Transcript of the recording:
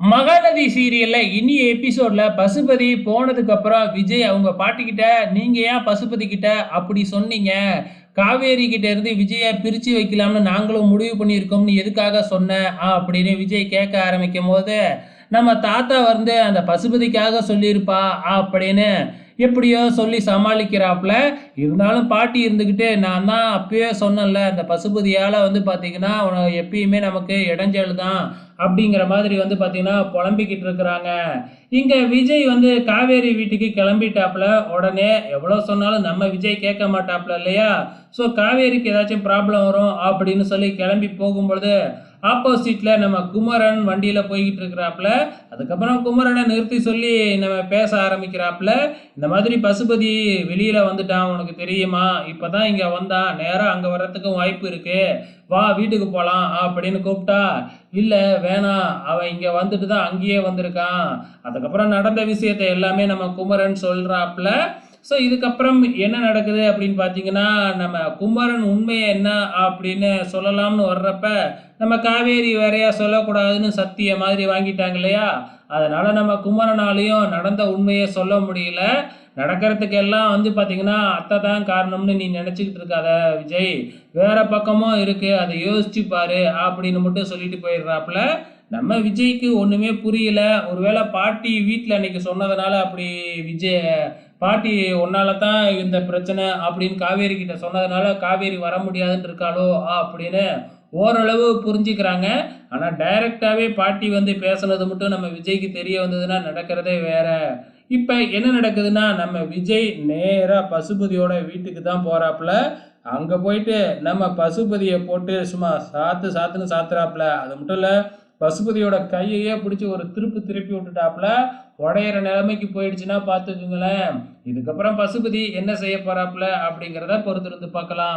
மகாநதி சீரியல்ல இனி எபிசோட்ல பசுபதி போனதுக்கு அப்புறம் விஜய் அவங்க பாட்டிக்கிட்ட நீங்க ஏன் பசுபதி கிட்ட அப்படி சொன்னீங்க. காவேரி கிட்ட இருந்து விஜயை பிரிச்சு வைக்கலாம்னு நாங்களும் முடிவு பண்ணியிருக்கோம்னு எதுக்காக சொன்ன? அப்படின்னு விஜய் கேட்க ஆரம்பிக்கும் போது நம்ம தாத்தா வந்து அந்த பசுபதிக்காக சொல்லியிருப்பா அப்படின்னு எப்படியோ சொல்லி சமாளிக்கிறாப்புல. இருந்தாலும் பாட்டி இருந்துக்கிட்டு நான் தான் அப்பயே சொன்னேன்ல அந்த பசுபதியால் வந்து பார்த்தீங்கன்னா உனக்கு எப்பயுமே நமக்கு இடைஞ்சல் தான் அப்படிங்கிற மாதிரி வந்து பார்த்தீங்கன்னா புலம்பிக்கிட்டு இருக்கிறாங்க. இங்கே விஜய் வந்து காவேரி வீட்டுக்கு கிளம்பிட்டாப்புல உடனே எவ்வளோ சொன்னாலும் நம்ம விஜய் கேட்க மாட்டாப்புல இல்லையா? ஸோ காவேரிக்கு ஏதாச்சும் ப்ராப்ளம் வரும் அப்படின்னு சொல்லி கிளம்பி போகும்பொழுது ஆப்போசிட்டில் நம்ம குமரன் வண்டியில் போய்கிட்டு இருக்கிறாப்புல. அதுக்கப்புறம் குமரனை நிறுத்தி சொல்லி நம்ம பேச ஆரம்பிக்கிறாப்புல. இந்த மாதிரி பசுபதி வெளியில் வந்துட்டான் உனக்கு தெரியுமா? இப்போ தான் இங்கே வந்தான் நேராக அங்கே வர்றதுக்கும் வாய்ப்பு இருக்குது வா வீட்டுக்கு போகலாம் அப்படின்னு கூப்பிட்டா இல்லை வேணாம் அவன் இங்கே வந்துட்டு தான் அங்கேயே வந்திருக்கான். அதுக்கப்புறம் நடந்த விஷயத்தை எல்லாமே நம்ம குமரன் சொல்கிறாப்புல ஸோ இதுக்கப்புறம் என்ன நடக்குது அப்படின்னு பார்த்தீங்கன்னா நம்ம குமரன் உண்மையை என்ன அப்படின்னு சொல்லலாம்னு வர்றப்ப நம்ம காவேரி வேறையா சொல்லக்கூடாதுன்னு சத்திய மாதிரி வாங்கிட்டாங்க இல்லையா? அதனால் நம்ம குமரனாலையும் நடந்த உண்மையை சொல்ல முடியல. நடக்கிறதுக்கு எல்லாம் வந்து பார்த்திங்கன்னா அத்தை தான் காரணம்னு நீ நினச்சிக்கிட்டு இருக்காத விஜய். வேறு பக்கமும் இருக்குது அதை யோசிச்சு பாரு அப்படின்னு மட்டும் சொல்லிட்டு போயிடுறாப்புல. நம்ம விஜய்க்கு ஒன்றுமே புரியல. ஒருவேளை பாட்டி வீட்டில் அன்றைக்கி சொன்னதுனால அப்படி விஜய் பாட்டி உன்னால தான் இந்த பிரச்சனை அப்படின்னு காவேரி கிட்ட சொன்னதுனால காவேரி வர முடியாதுன்னு இருக்காளோ அப்படின்னு ஓரளவு புரிஞ்சுக்கிறாங்க. ஆனால் டைரக்டாகவே பாட்டி வந்து பேசுனது மட்டும் நம்ம விஜய்க்கு தெரிய வந்ததுன்னா நடக்கிறதே வேற. இப்போ என்ன நடக்குதுன்னா நம்ம விஜய் நேராக பசுபதியோட வீட்டுக்கு தான் போகிறாப்புல அங்கே போயிட்டு நம்ம பசுபதியை போட்டு சும்மா சாத்து சாத்துன்னு சாத்துறாப்புல. அது மட்டும் இல்லை பசுபதியோட கையையே பிடிச்சி ஒரு திருப்பு திருப்பி விட்டுட்டாப்புல உடையிற நிலைமைக்கு போயிடுச்சுன்னா பார்த்துக்குங்களேன் இதுக்கப்புறம் பசுபதி என்ன செய்ய போறாப்புல அப்படிங்கிறத பொறுத்திருந்து பார்க்கலாம்.